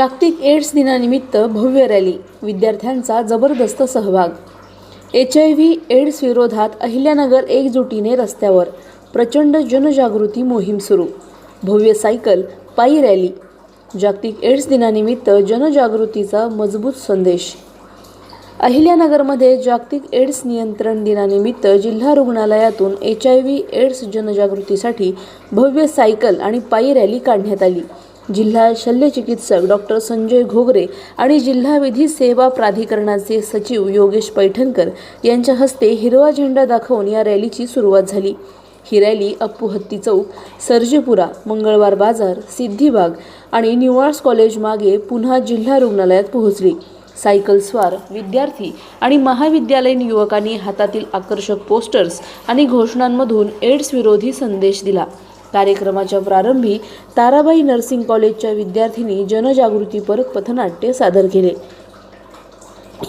जागतिक एड्स दिनानिमित्त भव्य रॅली विद्यार्थ्यांचा जबरदस्त सहभाग. एच आय व्ही एड्स विरोधात अहिल्यानगर एकजुटीने रस्त्यावर प्रचंड जनजागृती मोहीम सुरू. भव्य सायकल पायी रॅली. जागतिक एड्स दिनानिमित्त जनजागृतीचा मजबूत संदेश. अहिल्यानगरमध्ये जागतिक एड्स नियंत्रण दिनानिमित्त जिल्हा रुग्णालयातून एच आय व्ही एड्स जनजागृतीसाठी भव्य सायकल आणि पायी रॅली काढण्यात आली. जिल्हा शल्यचिकित्सक डॉक्टर संजय घोगरे आणि जिल्हा विधी सेवा प्राधिकरणाचे सचिव योगेश पैठणकर यांच्या हस्ते हिरवा झेंडा दाखवून या रॅलीची सुरुवात झाली. ही रॅली अप्पू हत्ती चौक सर्जेपुरा मंगळवार बाजार सिद्धिबाग आणि न्यूआर्ट्स कॉलेज मागे पुन्हा जिल्हा रुग्णालयात पोहोचली. सायकल स्वार विद्यार्थी आणि महाविद्यालयीन युवकांनी हातातील आकर्षक पोस्टर्स आणि घोषणांमधून एड्स विरोधी संदेश दिला. कार्यक्रमाच्या प्रारंभी ताराबाई नर्सिंग कॉलेजच्या विद्यार्थिनी जनजागृतीपर पथनाट्य सादर केले.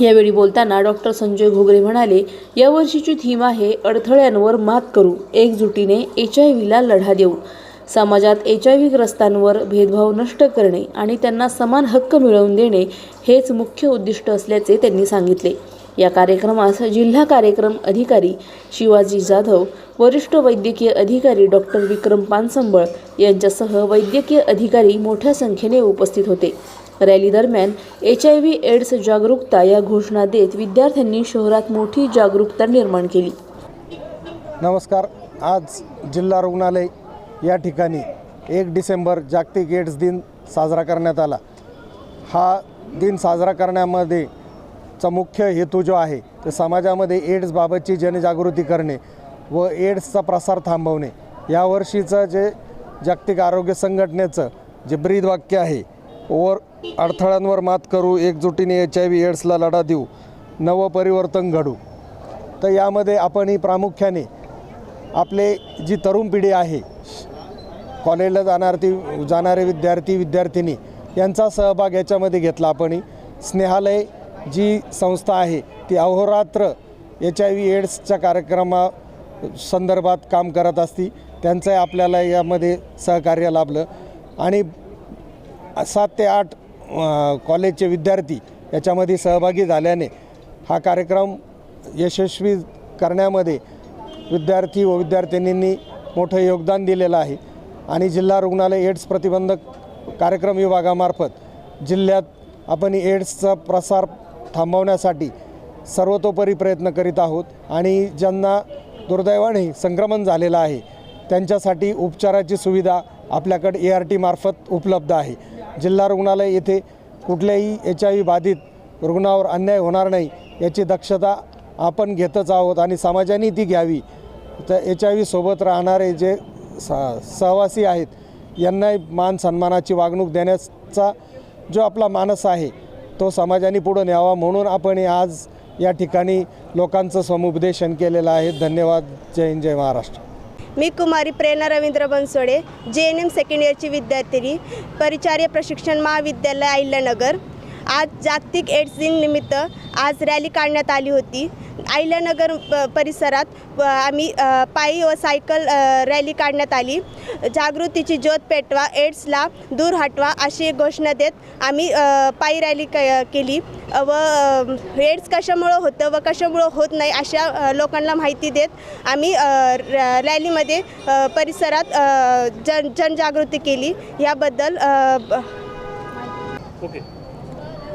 यावेळी बोलताना डॉक्टर संजय घोगरे म्हणाले यावर्षीची थीम आहे अडथळ्यांवर मात करू एकजुटीने एच आय व्हीला लढा देऊ. समाजात एच आय व्हीग्रस्तांवर भेदभाव नष्ट करणे आणि त्यांना समान हक्क मिळवून देणे हेच मुख्य उद्दिष्ट असल्याचे त्यांनी सांगितले. या कार्यक्रमास जिल्हा कार्यक्रम अधिकारी शिवाजी जाधव वरिष्ठ वैद्यकीय अधिकारी डॉक्टर विक्रम पानसंबळ यांच्यासह वैद्यकीय अधिकारी मोठ्या संख्येने उपस्थित होते. रॅली दरम्यान एच आय व्ही एड्स जागरूकता या घोषणा देत विद्यार्थ्यांनी शहरात मोठी जागरूकता निर्माण केली. नमस्कार. आज जिल्हा रुग्णालय या ठिकाणी एक डिसेंबर जागतिक एड्स दिन साजरा करण्यात आला. हा दिन साजरा करण्यामध्ये चा मुख्य हेतू जो आहे तर समाजामध्ये एड्सबाबतची जनजागृती करणे व एड्सचा प्रसार थांबवणे. यावर्षीचं जे जागतिक आरोग्य संघटनेचं जे ब्रीद वाक्य आहे वर अडथळ्यांवर मात करू एकजुटीने एच आय व्ही एड्सला लढा देऊ नवपरिवर्तन घडू. तर यामध्ये आपण ही प्रामुख्याने आपले जी तरुण पिढी आहे कॉलेजला जाणार ती जाणारे विद्यार्थी विद्यार्थिनी यांचा सहभाग याच्यामध्ये घेतला आपण स्नेहालय जी संस्था आहे ती अहोरात्र एच आय व्ही एड्सच्या कार्यक्रमा संदर्भात काम करत असती. त्यांचं आपल्याला यामध्ये सहकार्य लाभलं. आणि सात ते आठ कॉलेजचे विद्यार्थी याच्यामध्ये सहभागी झाल्याने हा कार्यक्रम यशस्वी करण्यामध्ये विद्यार्थी व विद्यार्थिनींनी मोठं योगदान दिलेलं आहे. आणि जिल्हा रुग्णालय एड्स प्रतिबंधक कार्यक्रम विभागामार्फत जिल्ह्यात आपण एड्सचा प्रसार थांबवण्यासाठी सर्वतोपरी प्रयत्न करीत आहोत आणि ज्यांना दुर्दैवाने संक्रमण झालेलं आहे त्यांच्यासाठी उपचाराची सुविधा आपल्याकडे ए आर टीमार्फत उपलब्ध आहे. जिल्हा रुग्णालय येथे कुठल्याही एच आय व्ही बाधित रुग्णावर अन्याय होणार नाही याची दक्षता आपण घेतच आहोत आणि समाजाने ती घ्यावी. तर एच आय व्ही सोबत राहणारे जे स सहवासी आहेत यांनाही मान सन्मानाची वागणूक देण्याचा जो आपला मानस आहे तो समाजाने पुढं न्यावा म्हणून आपण हे आज या ठिकाणी लोकांचं समुपदेशन केलेलं आहे. धन्यवाद. जय हिंद जय महाराष्ट्र. मी कुमारी प्रेरणा रवींद्र बनसोडे जे एन एम सेकंड इयरची विद्यार्थिनी परिचार्य प्रशिक्षण महाविद्यालय अहिल्यानगर. आज जागतिक एड्स दिन निमित्त आज रॅली काढण्यात आली होती. अहिल्यानगर प- परिसरात व आम्ही पायी व सायकल रॅली काढण्यात आली. जागृतीची ज्योत पेटवा एड्सला दूर हटवा अशी घोषणा देत आम्ही पायी रॅली क केली. व एड्स कशामुळं होतं व कशामुळं होत नाही अशा लोकांना माहिती देत आम्ही र- रॅलीमध्ये परिसरात जन जनजागृती केली. याबद्दल ओके.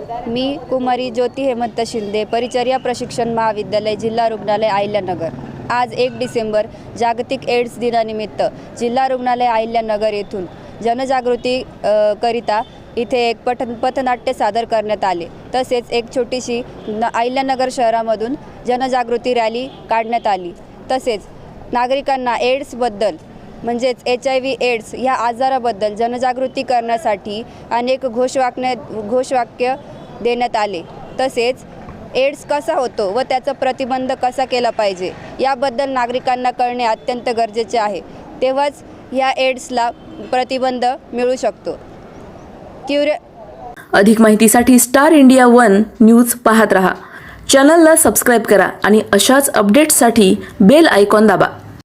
मी कुमारी ज्योती हेमंत शिंदे परिचर्या प्रशिक्षण महाविद्यालय जिल्हा रुग्णालय अहिल्यानगर. आज एक डिसेंबर जागतिक एड्स दिनानिमित्त जिल्हा रुग्णालय अहिल्यानगर येथून जनजागृती करिता इथे एक पठन पथनाट्य सादर करण्यात आले. तसेच एक छोटीशी न अहिल्यानगर शहरामधून जनजागृती रॅली काढण्यात आली. तसेच नागरिकांना एड्सबद्दल म्हणजेच एच आय व्ही एड्स ह्या आजाराबद्दल जनजागृती करण्यासाठी अनेक घोषवाक्य घोषवाक्य देण्यात आले. तसेच एड्स कसा होतो व त्याचा प्रतिबंध कसा केला पाहिजे याबद्दल नागरिकांना कळणे अत्यंत गरजेचे आहे. तेव्हाच ह्या एड्सला प्रतिबंध मिळू शकतो. क्युर अधिक माहितीसाठी स्टार इंडिया वन न्यूज पाहत रहा. चॅनलला सबस्क्राईब करा आणि अशाच अपडेट्ससाठी बेल आयकॉन दाबा.